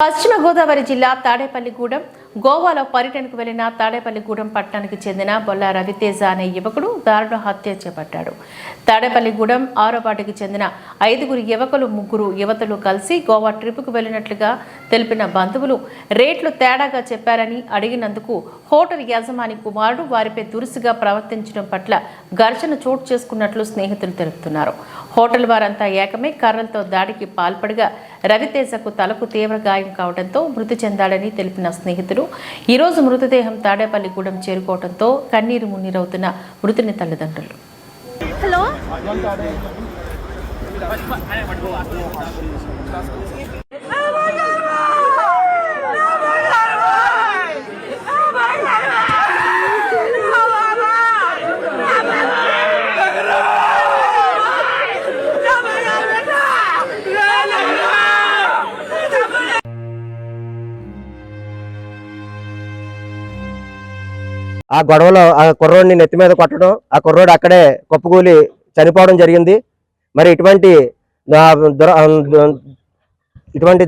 పశ్చిమ గోదావరి జిల్లా తాడేపల్లిగూడెం గోవాలో పర్యటనకు వెళ్ళిన తాడేపల్లిగూడెం పట్టణానికి చెందిన బొల్ల రవితేజ అనే యువకుడు దారుణ హత్య చేపట్టాడు. తాడేపల్లిగూడెం ఆరోపాటికి చెందిన ఐదుగురు యువకులు ముగ్గురు యువతులు కలిసి గోవా ట్రిప్కు వెళ్ళినట్లుగా తెలిపిన బంధువులు రేట్లు తేడాగా చెప్పారని అడిగినందుకు హోటల్ యజమాని కుమారుడు వారిపై దురుసుగా ప్రవర్తించడం పట్ల ఘర్షణ చోటు చేసుకున్నట్లు స్నేహితులు తెలుపుతున్నారు. హోటల్ వారంతా ఏకమై కర్రలతో దాడికి పాల్పడగా రవితేజకు తలకు తీవ్ర గాయం కావడంతో మృతి చెందాడని తెలిపిన స్నేహితులు ఈరోజు మృతదేహం తాడేపల్లిగూడెం చేరుకోవడంతో కన్నీరు మున్నీరవుతున్న మృతుని తల్లిదండ్రులు హలో ఆ గొడవలో ఆ కుర్రోడిని నెత్తి మీద కొట్టడం ఆ కుర్రోడు అక్కడే కుప్పకూలి చనిపోవడం జరిగింది. మరి ఇటువంటి ఇటువంటి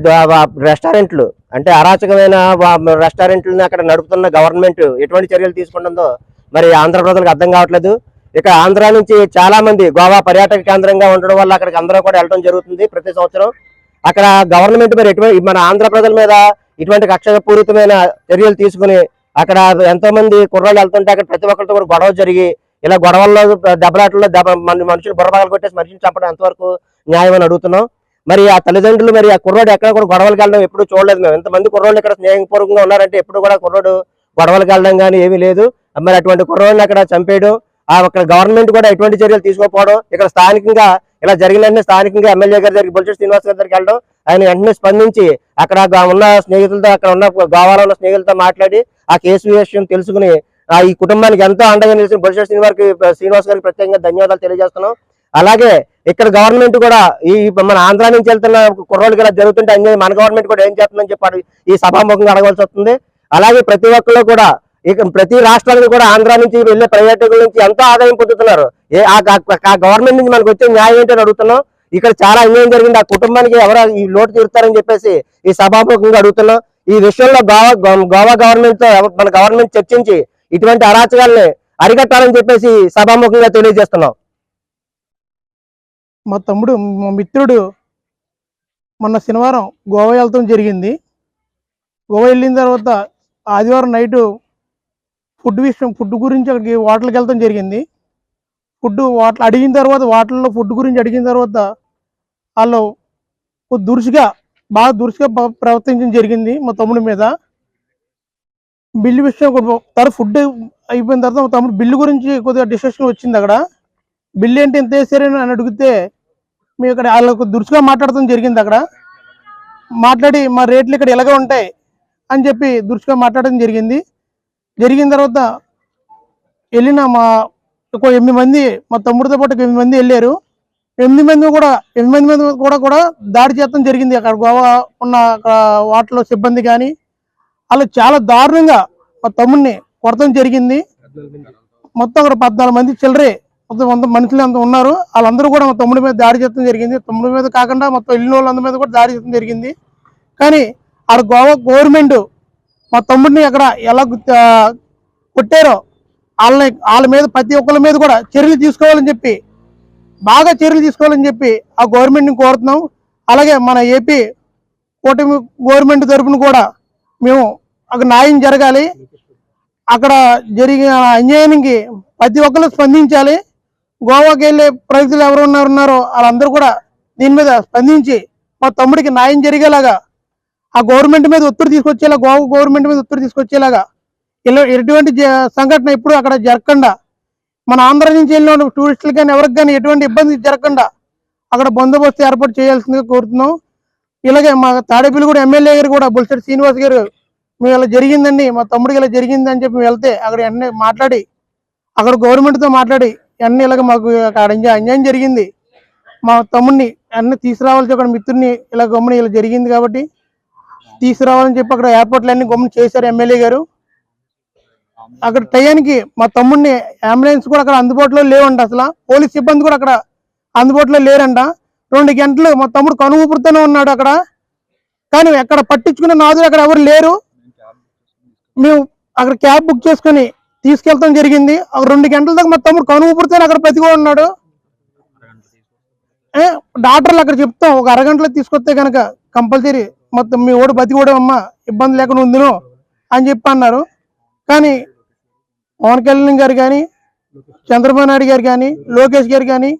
రెస్టారెంట్లు అంటే అరాచకమైన రెస్టారెంట్లను రెస్టారెంట్లని అక్కడ నడుపుతున్న గవర్నమెంట్ ఎటువంటి చర్యలు తీసుకుంటుందో మరి ఆంధ్ర ప్రజలకు అర్థం కావట్లేదు. ఇక ఆంధ్ర నుంచి చాలా మంది గోవా పర్యాటక కేంద్రంగా ఉండడం వల్ల అక్కడికి అందరూ కూడా వెళ్ళడం జరుగుతుంది ప్రతి సంవత్సరం. అక్కడ గవర్నమెంట్ మరి ఎటువంటి మన ఆంధ్ర ప్రజల మీద ఇటువంటి కక్షపూరితమైన చర్యలు తీసుకుని అక్కడ ఎంతో మంది కుర్రాళ్ళు వెళ్తుంటే అక్కడ ప్రతి ఒక్కరితో కూడా గొడవ జరిగి ఇలా గొడవల్లో దెబ్బలాటల్లో దెబ్బ మన మనుషులు బుర్రబాగలు కొట్టేసి మనిషిని చంపడం ఎంతవరకు న్యాయం అని అడుగుతున్నాం. మరి ఆ తల్లిదండ్రులు మరి ఆ కుర్రోడు ఎక్కడ కూడా గొడవలకు వెళ్ళడం ఎప్పుడు చూడలేదు మేము. ఎంతమంది కుర్రోళ్ళు ఇక్కడ స్నేహపూర్వకంగా ఉన్నారంటే ఎప్పుడు కూడా కుర్రోడు గొడవలకు వెళ్ళడం కానీ ఏమీ లేదు. మరి అటువంటి కుర్రోడిని అక్కడ చంపేయడం ఆ అక్కడ గవర్నమెంట్ కూడా ఎటువంటి చర్యలు తీసుకోకపోవడం ఇక్కడ స్థానికంగా ఇలా జరిగిన స్థానికంగా ఎమ్మెల్యే గారి దగ్గరికి బొల్చెట్టి శ్రీనివాస్ గారి దగ్గరికి వెళ్ళడం ఆయన వెంటనే స్పందించి అక్కడ ఉన్న స్నేహితులతో అక్కడ ఉన్న గోవాలో ఉన్న స్నేహితులతో మాట్లాడి ఆ కేసు విషయం తెలుసుకుని ఆ ఈ కుటుంబానికి ఎంతో అండగా నిలిచిన బొల్చెట్టి శ్రీనివారికి శ్రీనివాస్ గారికి ప్రత్యేకంగా ధన్యవాదాలు తెలియజేస్తున్నాం. అలాగే ఇక్కడ గవర్నమెంట్ కూడా ఈ మన ఆంధ్ర నుంచి వెళ్తున్న కుర్రోళ్ళకి ఇలా జరుగుతుంటే అన్ని మన గవర్నమెంట్ కూడా ఏం చేస్తుందని చెప్పి ఈ సభాముఖంగా అడగవలసి వస్తుంది. అలాగే ప్రతి ఒక్కళ్ళు కూడా ఇక ప్రతి రాష్ట్రానికి కూడా ఆంధ్ర నుంచి వెళ్ళే పర్యాటకుల నుంచి ఎంతో ఆదాయం పొందుతున్నారు. ఏ ఆ గవర్నమెంట్ నుంచి మనకు వచ్చే న్యాయం ఏంటని అడుగుతున్నాం. ఇక్కడ చాలా అన్యాయం జరిగింది. ఆ కుటుంబానికి ఎవరు ఈ లోటు తీరుతారని చెప్పేసి ఈ సభాముఖంగా అడుగుతున్నాం. ఈ విషయంలో గోవా గోవా గవర్నమెంట్తో మన గవర్నమెంట్ చర్చించి ఇటువంటి అరాచకాల్ని అరికట్టాలని చెప్పేసి సభాముఖంగా తెలియజేస్తున్నాం. మా తమ్ముడు మా మిత్రుడు మొన్న శనివారం గోవా వెళ్తాం జరిగింది. గోవా వెళ్ళిన తర్వాత ఆదివారం నైటు ఫుడ్ విషయం ఫుడ్ గురించి అక్కడికి హోటల్కి వెళ్తాం జరిగింది. ఫుడ్ వాటర్ అడిగిన తర్వాత హోటల్లో ఫుడ్ గురించి అడిగిన తర్వాత వాళ్ళు దురుసుగా బాగా దురుసుగా ప్రవర్తించడం జరిగింది మా తమ్ముడి మీద. బిల్లు విషయం తర్వాత ఫుడ్ అయిపోయిన తర్వాత మా తమ్ముడు బిల్లు గురించి కొద్దిగా డిస్కషన్ వచ్చింది అక్కడ. బిల్లు ఏంటి ఎంత వేసారని అని అడిగితే మీ ఇక్కడ వాళ్ళకు దురుసుగా మాట్లాడటం జరిగింది అక్కడ. మాట్లాడి మా రేట్లు ఇక్కడ ఎలాగ ఉంటాయి అని చెప్పి దురుసుగా మాట్లాడడం జరిగింది. జరిగిన తర్వాత వెళ్ళిన మా ఒక ఎనిమిది మంది మా తమ్ముడితో పాటు ఒక ఎనిమిది మంది వెళ్ళారు. ఎనిమిది మంది కూడా ఎనిమిది మంది కూడా కూడా దాడి చేయడం జరిగింది. అక్కడ గోవా ఉన్న అక్కడ వాటిలో సిబ్బంది కానీ వాళ్ళు చాలా దారుణంగా మా తమ్ముడిని కొడతం జరిగింది. మొత్తం అక్కడ పద్నాలుగు మంది చిల్లరే మొత్తం వంద మనుషులు అంత ఉన్నారు. వాళ్ళందరూ కూడా మా తమ్ముడి మీద దాడి చేయడం జరిగింది. తమ్ముడి మీద కాకుండా మొత్తం ఇల్లు వాళ్ళందరి మీద కూడా దాడి చేయడం జరిగింది. కానీ ఆడ గోవా గవర్నమెంట్ మా తమ్ముడిని అక్కడ ఎలా కొట్టారో వాళ్ళని వాళ్ళ మీద ప్రతి ఒక్కరి మీద కూడా చర్యలు తీసుకోవాలని చెప్పి బాగా చర్యలు తీసుకోవాలని చెప్పి ఆ గవర్నమెంట్ని కోరుతున్నాం. అలాగే మన ఏపీ కూటమి గవర్నమెంట్ తరఫున కూడా మేము అక్కడ న్యాయం జరగాలి. అక్కడ జరిగిన అన్యాయానికి ప్రతి ఒక్కరు స్పందించాలి. గోవాకి వెళ్ళే ప్రజలు ఎవరు ఉన్నారు ఉన్నారో వాళ్ళందరూ కూడా దీని మీద స్పందించి మా తమ్ముడికి న్యాయం జరిగేలాగా ఆ గవర్నమెంట్ మీద ఒత్తిడి తీసుకొచ్చేలా గోవా గవర్నమెంట్ మీద ఒత్తిడి తీసుకొచ్చేలాగా ఇలా ఎటువంటి జ- సంఘటన ఎప్పుడు అక్కడ జరగకుండా మన ఆంధ్ర నుంచి వెళ్ళిన టూరిస్టులు కానీ ఎవరికి కానీ ఎటువంటి ఇబ్బంది జరగకుండా అక్కడ బందోబస్తు ఏర్పాటు చేయాల్సిందిగా కోరుతున్నాం. ఇలాగే మా తాడేపల్లి కూడా ఎమ్మెల్యే గారు కూడా బుల్సెట్ శ్రీనివాస్ గారు మేము ఇలా జరిగిందండి మా తమ్ముడికి ఇలా జరిగింది అని చెప్పి వెళ్తే అక్కడ వెంటనే మాట్లాడి అక్కడ గవర్నమెంట్తో మాట్లాడి అన్ని ఇలాగ మాకు అక్కడ అన్యాయం జరిగింది. మా తమ్ముడిని అన్ని తీసుకురావాల్సి అక్కడ మిత్రుడిని ఇలా గమ్ముని ఇలా జరిగింది కాబట్టి తీసుకురావాలని చెప్పి అక్కడ ఏర్పాట్లు అన్ని గమ్ముని చేశారు ఎమ్మెల్యే గారు. అక్కడ టయానికి మా తమ్ముడిని అంబులెన్స్ కూడా అక్కడ అందుబాటులో లేవంట అసలు. పోలీస్ సిబ్బంది కూడా అక్కడ అందుబాటులో లేరంట. రెండు గంటలు మా తమ్ముడు కనుగూపుతూనే ఉన్నాడు అక్కడ. కానీ ఎక్కడ పట్టించుకునే నాదులు అక్కడ ఎవరు లేరు. మేము అక్కడ క్యాబ్ బుక్ చేసుకుని తీసుకెళ్తాం జరిగింది. ఒక రెండు గంటల దాకా మా తమ్ముడు కనుగూపుతూనే అక్కడ బతికో ఉన్నాడు. డాక్టర్లు అక్కడ చెప్తాం. ఒక అరగంటలో తీసుకొస్తే కనుక కంపల్సరీ మొత్తం మీ ఓడి బతికోవడం ఇబ్బంది లేకుండా ఉందిను అని చెప్పి అన్నారు. కానీ పవన్ కళ్యాణ్ గారు కానీ చంద్రబాబు నాయుడు గారు కానీ లోకేష్ గారు కానీ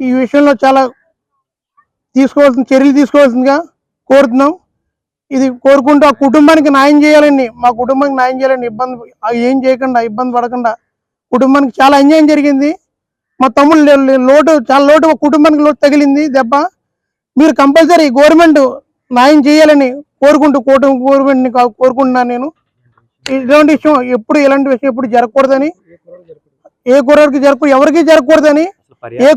ఈ విషయంలో చాలా తీసుకోవాల్సిన చర్యలు తీసుకోవాల్సిందిగా కోరుతున్నాం. ఇది కోరుకుంటూ ఆ కుటుంబానికి న్యాయం చేయాలండి. మా కుటుంబానికి న్యాయం చేయాలండి. ఇబ్బంది ఏం చేయకుండా ఇబ్బంది పడకుండా కుటుంబానికి చాలా అన్యాయం జరిగింది. మా తమ్ముడు లోటు చాలా లోటు కుటుంబానికి లోటు తగిలింది దెబ్బ. మీరు కంపల్సరీ గవర్నమెంట్ న్యాయం చేయాలని కోరుకుంటూ కుటుంబ గవర్నమెంట్ని కోరుకుంటున్నాను నేను. ఇలాంటి విషయం? ఎప్పుడు ఇలాంటి విషయం ఎప్పుడు జరగకూడదని? ఏ కుర్రాడికి జరగకూడదు? ఎవరికి జరగకూడదని? ఏ